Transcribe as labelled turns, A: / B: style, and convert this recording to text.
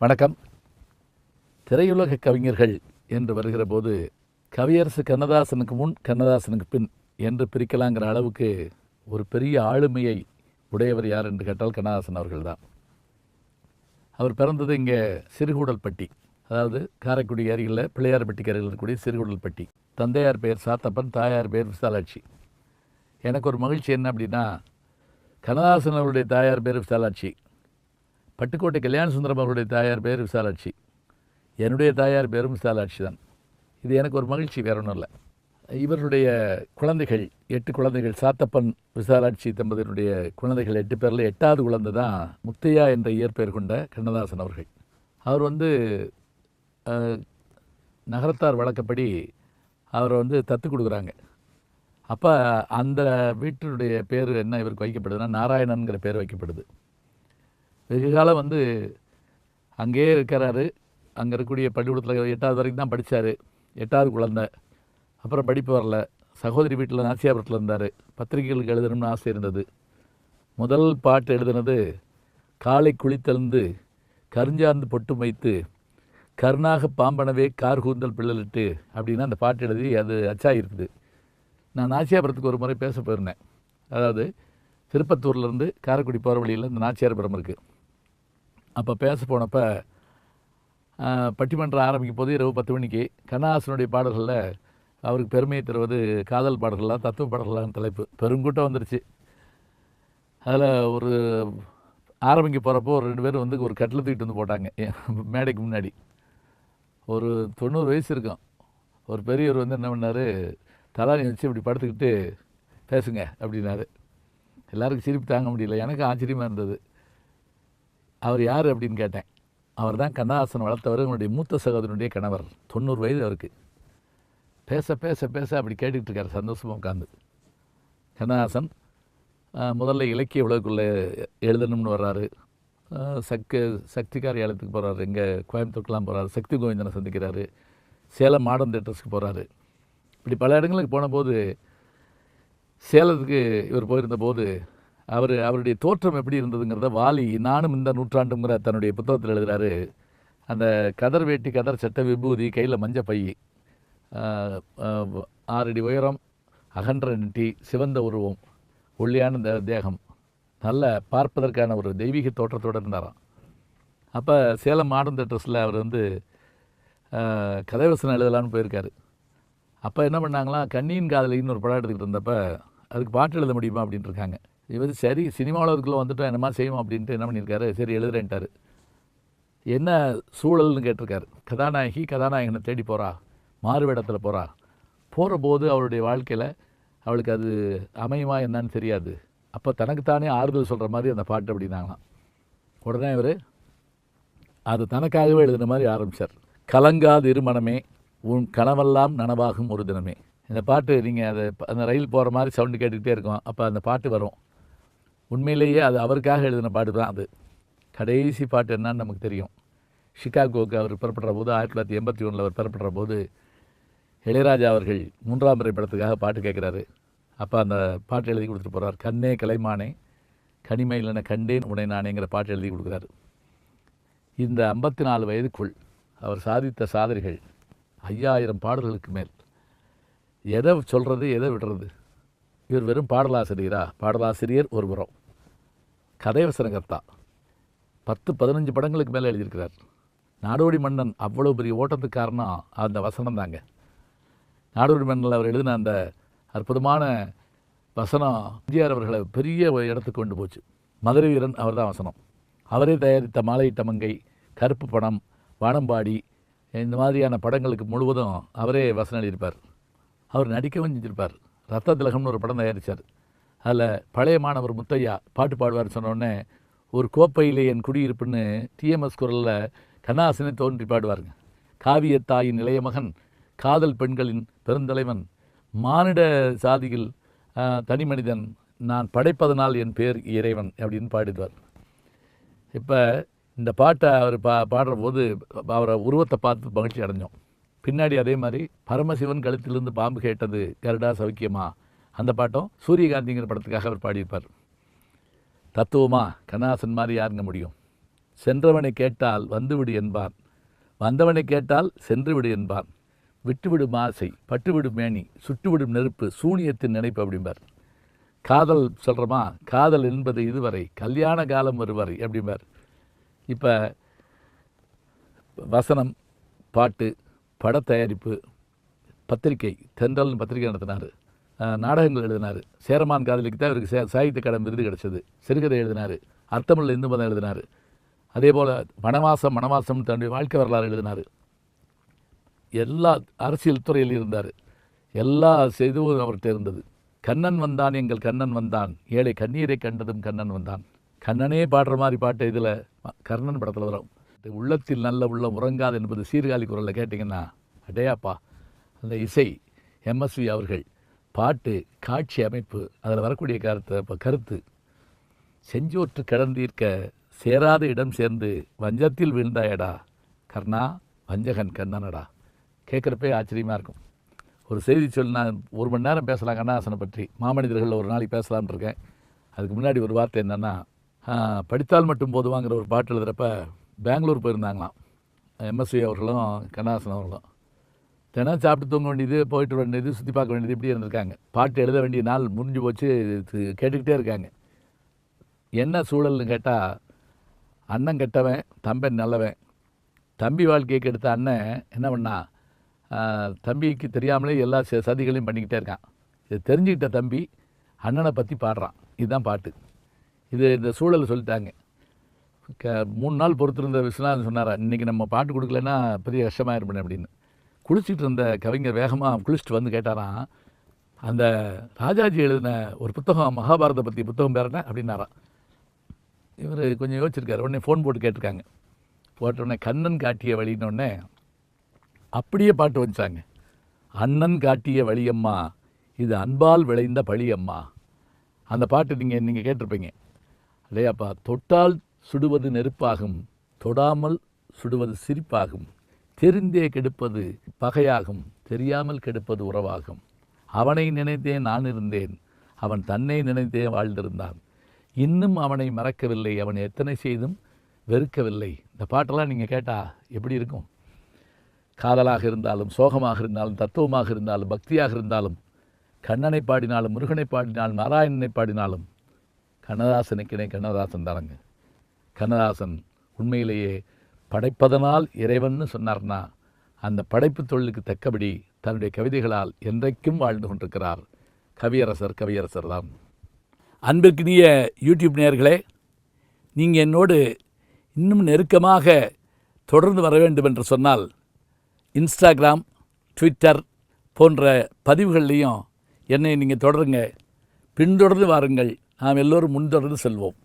A: வணக்கம். திரையுலக கவிஞர்கள் என்று வருகிற போது கவியரசு கண்ணதாசனுக்கு முன் கண்ணதாசனுக்கு பின் என்று பிரிக்கலாங்கிற அளவுக்கு ஒரு பெரிய ஆளுமையை உடையவர் யார் என்று கேட்டால் கண்ணதாசன் அவர்கள் தான் அவர் பிறந்தது இங்கே சிறுகூடல்பட்டி அதாவது காரைக்குடி அருகில் பிள்ளையார்பட்டி கரையில் இருக்கக்கூடிய சிறுகுடல்பட்டி. தந்தையார் பெயர் சாத்தப்பன் தாயார் பெயர் விசாலாட்சி. எனக்கு ஒரு மகிழ்ச்சி என்ன அப்படின்னா கண்ணதாசன் அவருடைய தாயார் பேர் விசாலாட்சி. பட்டுக்கோட்டை கல்யாண சுந்தரம் அவருடைய தாயார் பேர் விசாலாட்சி. என்னுடைய தாயார் பேரும் விசாலாட்சி தான். இது எனக்கு ஒரு மகிழ்ச்சி வேற ஒன்றும் இல்லை. இவருடைய குழந்தைகள் எட்டு குழந்தைகள் சாத்தப்பன் விசாலாட்சி தம்பதியினுடைய குழந்தைகள் எட்டு பேரில் எட்டாவது குழந்தை தான் முத்தையா என்ற இயற்பெயர் கொண்ட கண்ணதாசன் அவர்கள். அவர் வந்து நகரத்தார் வழக்கப்படி அவரை வந்து தத்து கொடுக்குறாங்க. அப்போ அந்த வீட்டினுடைய பேர் என்ன இவருக்கு வைக்கப்படுதுன்னா நாராயணன்கிற பேர் வைக்கப்படுது. வெகு காலம் வந்து அங்கேயே இருக்கிறாரு. அங்கே இருக்கக்கூடிய பள்ளிக்கூடத்தில் எட்டாவது வரைக்கும் தான் படித்தார் எட்டாவது குழந்தை. அப்புறம் படிப்பு வரல. சகோதரி வீட்டில் நாச்சியாபுரத்தில் இருந்தார். பத்திரிகைகளுக்கு எழுதணும்னு ஆசை இருந்தது. முதல் பாட்டு எழுதுனது காலை குளித்தெழுந்து கருஞ்சார்ந்து பொட்டு வைத்து கருணாக பாம்பனவே கார் கூந்தல் பிள்ளலிட்டு அப்படின்னு அந்த பாட்டு எழுதி அது அச்சாயிருக்குது நான் நாச்சியாபுரத்துக்கு ஒரு முறை பேச போயிருந்தேன். அதாவது திருப்பத்தூர்லேருந்து காரைக்குடி போகிற வழியில் இந்த நாச்சியார்புரம் இருக்குது அப்போ பேச போனப்போ பட்டிமன்றம் ஆரம்பிக்கும் போது இரவு பத்து மணிக்கு கண்ணாசனுடைய பாடல்களில் அவருக்கு பெருமையை தருவது காதல் பாடல்களாக தத்துவ பாடல்களான தலைப்பு. பெருங்கூட்டம் வந்துருச்சு. அதில் ஒரு ஆரம்பிக்க போகிறப்போ ஒரு ரெண்டு பேரும் வந்து ஒரு கட்டில் தூக்கிட்டு வந்து போட்டாங்க. என் மேடைக்கு முன்னாடி. ஒரு தொண்ணூறு வயசு இருக்கும். ஒரு பெரியவர் வந்து என்ன பண்ணார் தலானி வச்சு இப்படி படுத்துக்கிட்டு பேசுங்க அப்படின்னாரு. எல்லாருக்கும் சிரிப்பு தாங்க முடியல. எனக்கு ஆச்சரியமாக இருந்தது. அவர் யார் அப்படின்னு கேட்டேன். அவர் தான் கண்ணதாசன் வளர்த்தவர் உங்களுடைய மூத்த சகோதரனுடைய கணவர். தொண்ணூறு வயது அவருக்கு. பேச பேச பேச அப்படி கேட்டுக்கிட்டு இருக்கார் சந்தோஷமாக உட்காந்து கண்ணதாசன் முதல்ல இலக்கிய உலகுக்குள்ளே எழுதணும்னு வர்றாரு. சக்தி சக்கு சக்தி காரியாலயத்துக்கு போகிறாரு இங்கே கோயம்புத்தூர்க்கெலாம் போகிறாரு சக்தி கோவிந்தனை சந்திக்கிறாரு. சேலம் மாடர்ன் தேட்டர்ஸ்க்கு போகிறாரு இப்படி பல இடங்களுக்கு போனபோது சேலத்துக்கு இவர் போயிருந்த போது அவர் அவருடைய தோற்றம் எப்படி இருந்ததுங்கிறத வாலி நானும் இந்த நூற்றாண்டுங்கிற தன்னுடைய புத்தகத்தில் எழுதுறாரு. அந்த கதர் வேட்டி கதர் சட்ட விபூதி கையில் மஞ்ச பை ஆறடி உயரம் அகன்ற நெட்டி சிவந்த உருவம் ஒல்லியான இந்த தேகம். நல்ல பார்ப்பதற்கான ஒரு தெய்வீக தோற்றத்தோடு இருந்தாராம். அப்போ சேலம் மாடர்ன் தேட்டர்ஸில் அவர் வந்து கதைவசனம் எழுதலான்னு போயிருக்காரு. அப்போ என்ன பண்ணாங்களாம் கண்ணியின் காதலின்னு ஒரு படம் எடுத்துக்கிட்டு இருந்தப்போ அதுக்கு பாட்டு எழுத முடியுமா அப்படின்ட்டு இருக்காங்க. இவர் சரி சினிமாவில் அதுக்குள்ளே வந்துட்டோம் என்னமா செய்வோம் அப்படின்ட்டு என்ன பண்ணியிருக்காரு? சரி எழுதுறேன்ட்டார். என்ன சூழல்னு கேட்டிருக்காரு. கதாநாயகி கதாநாயகனை தேடி போகிறா மாறுவேடத்தில் போகிறா போகிற போது அவளுடைய வாழ்க்கையில் அவளுக்கு அது அமையுமா என்னன்னு தெரியாது. அப்போ தனக்குத்தானே ஆறுதல் சொல்கிற மாதிரி அந்த பாட்டு அப்படின்னாங்களாம். உடனே இவர் அது தனக்காகவே எழுதுன மாதிரி ஆரம்பித்தார் கலங்காது இருமணமே உன் கனவெல்லாம் நனவாகும் ஒரு தினமே. இந்த பாட்டு நீங்கள் அதை அந்த ரயில் போகிற மாதிரி சவுண்டு கேட்டுக்கிட்டே இருக்கும். அப்போ அந்த பாட்டு வரும். உண்மையிலேயே அது அவருக்காக எழுதின பாட்டு தான் அது. கடைசி பாட்டு என்னன்னு நமக்கு தெரியும். ஷிகாகோவுக்கு அவர் புறப்படுற போது ஆயிரத்தி தொள்ளாயிரத்தி எண்பத்தி ஒன்றில் அவர் புறப்படுற போது இளையராஜா அவர்கள் மூன்றாம் முறை படத்துக்காக பாட்டு கேட்குறாரு. அப்போ அந்த பாட்டு எழுதி கொடுத்துட்டு போகிறார் கண்ணே கலைமானே கனிமையில் கண்டேன் உடனே நானேங்கிற பாட்டு எழுதி கொடுக்குறாரு. இந்த ஐம்பத்தி நாலு வயதுக்குள் அவர் சாதித்த சாதனைகள் ஐயாயிரம் பாடல்களுக்கு மேல். எதை சொல்கிறது எதை விடுறது? இவர் வெறும் பாடலாசிரியரா? பாடலாசிரியர் ஒரு புறம் கதைவசனகர்த்தா. பத்து பதினஞ்சு படங்களுக்கு மேலே எழுதியிருக்கிறார். நாடோடி மன்னன் அவ்வளோ பெரிய ஓட்டத்துக்கு காரணம் அந்த வசனம் தாங்க. நாடோடி மன்னனில் அவர் எழுதின அந்த அற்புதமான வசனம் எம்ஜிஆர் அவர்களை பெரிய இடத்துக்கு கொண்டு போச்சு. மதுரை வீரன் அவர் தான் வசனம். அவரே தயாரித்த மாலையிட்ட மங்கை கருப்பு படம் வானம்பாடி இந்த மாதிரியான படங்களுக்கு முழுவதும் அவரே வசனம் எழுதியிருப்பார். அவர் நடிக்கவும் செஞ்சிருப்பார். ரத்த திலகம்னு ஒரு படம் தயாரித்தார் அதில் பழைய மாணவர் முத்தையா பாட்டு பாடுவார் சொன்னோடனே ஒரு கோப்பையிலே என் குடியிருப்புன்னு டிஎம்எஸ் குரலில் கண்ணாசனை தோன்றி பாடுவாருங்க. காவியத்தாயின் இளைய மகன் காதல் பெண்களின் பெருந்தலைவன் மானிட சாதியில் தனி மனிதன் நான் படைப்பதனால் என் பேர் இறைவன் அப்படின்னு பாடிடுவார். இப்போ இந்த பாட்டை அவர் பா பாடுறபோது அவரை உருவத்தை பார்த்து மகிழ்ச்சி அடைஞ்சோம். பின்னாடி அதே மாதிரி பரமசிவன் கழுத்திலிருந்து பாம்பு கேட்டது கருடா சௌக்கியமா? அந்த பாட்டும் சூரியகாந்திங்கிற படத்துக்காக அவர் பாடியிருப்பார். தத்துவமா கண்ணாசன் மாதிரி யாருங்க முடியும்? சென்றவனை கேட்டால் வந்துவிடு என்பான் வந்தவனை கேட்டால் சென்றுவிடு என்பான் விட்டுவிடும் ஆசை பட்டுவிடும் மேனி சுட்டுவிடும் நெருப்பு சூனியத்தின் நினைப்பு அப்படிம்பார். காதல் சொல்கிறோமா காதல் என்பது இதுவரை கல்யாண காலம் வருவரை அப்படிம்பார். இப்போ வசனம் பாட்டு பட தயாரிப்பு பத்திரிகை தென்றல்னு பத்திரிகை நடத்தினார். நாடகங்கள் எழுதினார். சேரமான் காதலிக்கு தான் இவருக்கு சே சாகித்ய கடன் விருது கிடச்சிது. சிறுகதை எழுதினார். அர்த்தமுள்ள இந்து மதம் எழுதினார். அதே போல் மணவாசம் மணவாசம் தன்னுடைய வாழ்க்கை வரலாறு எழுதினார். எல்லா அரசியல் துறையில் இருந்தார். எல்லா இதுவும் அவர்கிட்ட இருந்தது. கண்ணன் வந்தான் எங்கள் கண்ணன் வந்தான். ஏழை கண்ணீரை கண்டதும் கண்ணன் வந்தான். கண்ணனே பாடுற மாதிரி பாட்டு இதில் கர்ணன் படத்தில் வரும். உள்ளத்தில் நல்ல உள்ளம் உறங்காது என்பது சீர்காழி குரலில் கேட்டிங்கன்னா அடையாப்பா அந்த இசை எம்எஸ்வி அவர்கள் பாட்டு காட்சி அமைப்பு அதில் வரக்கூடிய கருத்தை இப்போ கருத்து. செஞ்சோற்று கடந்தீர்க்க சேராத இடம் சேர்ந்து வஞ்சத்தில் விழுந்தாயடா. கர்ணா வஞ்சகன் கண்ணனடா. கேட்குறப்பே ஆச்சரியமாக இருக்கும். ஒரு செய்தி சொல்லி நான் ஒரு மணி நேரம் பேசலாம் கண்ணாசனை பற்றி. மாமனிதர்களில் ஒரு நாளைக்கு பேசலாம்னு இருக்கேன். அதுக்கு முன்னாடி ஒரு வார்த்தை என்னென்னா படித்தால் மட்டும் போதுவாங்கிற ஒரு பாட்டு எழுதுகிறப்ப பெங்களூர் போயிருந்தாங்களாம். எம்எஸ்வி அவர்களும் கண்ணாசன் அவர்களும். தினம் சாப்பிட்டு தூங்க வேண்டியது போயிட்டு வர வேண்டியது சுற்றி பார்க்க வேண்டியது இப்படி இருந்திருக்காங்க. பாட்டு எழுத வேண்டிய நாள் முடிஞ்சு போச்சு கேட்டுக்கிட்டே இருக்காங்க. என்ன சூழல்னு கேட்டால் அண்ணன் கெட்டவன் தம்பன் நல்லவன். தம்பி வாழ்க்கையை கெடுத்த அண்ணன் என்ன பண்ணா தம்பிக்கு தெரியாமலே எல்லா ச- சதிகளையும் பண்ணிக்கிட்டே இருக்கான். இது தெரிஞ்சுக்கிட்ட தம்பி அண்ணனை பற்றி பாடுறான். இதுதான் பாட்டு. இது இந்த சூழலை சொல்லிட்டாங்க. க மூணு நாள் பொறுத்திருந்த விஸ்வநாதன் சொன்னார் இன்றைக்கி நம்ம பாட்டு கொடுக்கலன்னா பெரிய கஷ்டமாக இருப்பேன் அப்படின்னு. குளிச்சுட்டு இருந்த கவிஞர் வேகமாக குளிச்சுட்டு வந்து கேட்டாராம் அந்த ராஜாஜி எழுதின ஒரு புத்தகம் மகாபாரத பற்றி புத்தகம் பேர் என்ன? அப்படின்னாராம். இவர் கொஞ்சம் யோசிச்சிருக்காரு. உடனே ஃபோன் போட்டு கேட்டிருக்காங்க. போட்ட உடனே கண்ணன் காட்டிய வழின்னொடனே அப்படியே பாட்டு வந்துச்சாங்க. அண்ணன் காட்டிய வழியம்மா இது அன்பால் விளைந்த பழியம்மா. அந்த பாட்டு நீங்கள் நீங்கள் கேட்டிருப்பீங்க. இல்லையாப்பா தொட்டால் சுடுவது நெருப்பாகும் தொடாமல் சுடுவது சிரிப்பாகும். தெரிந்தே கெடுப்பது பகையாகும் தெரியாமல் கெடுப்பது உறவாகும். அவனை நினைத்தே நான் இருந்தேன் அவன் தன்னை நினைத்தே வாழ்ந்திருந்தான். இன்னும் அவனை மறக்கவில்லை அவன் எத்தனை செய்தும் வெறுக்கவில்லை. இந்த பாட்டெல்லாம் நீங்கள் கேட்டால் எப்படி இருக்கும்? காதலாக இருந்தாலும் சோகமாக இருந்தாலும் தத்துவமாக இருந்தாலும் பக்தியாக இருந்தாலும் கண்ணனை பாடினாலும் முருகனை பாடினாலும் நாராயணனை பாடினாலும் கண்ணதாசனுக்கிணை கண்ணதாசன் தானங்க. கண்ணதாசன் உண்மையிலேயே படைப்பதனால் இறைவன்னு சொன்னார்னா அந்த படைப்பு தொழிலுக்கு தக்கபடி தன்னுடைய கவிதைகளால் என்றைக்கும் வாழ்ந்து கொண்டிருக்கிறார் கவியரசர் கவியரசர் தான். அன்பிற்கினிய யூடியூப் நேயர்களே நீங்கள் என்னோடு இன்னும் நெருக்கமாக தொடர்ந்து வர வேண்டும் என்று சொன்னால் இன்ஸ்டாகிராம் ட்விட்டர் போன்ற பதிவுகள்லையும் என்னை நீங்கள் தொடருங்க. பின்தொடர்ந்து வாருங்கள். நாம் எல்லோரும் முன்தொடர்ந்து செல்வோம்.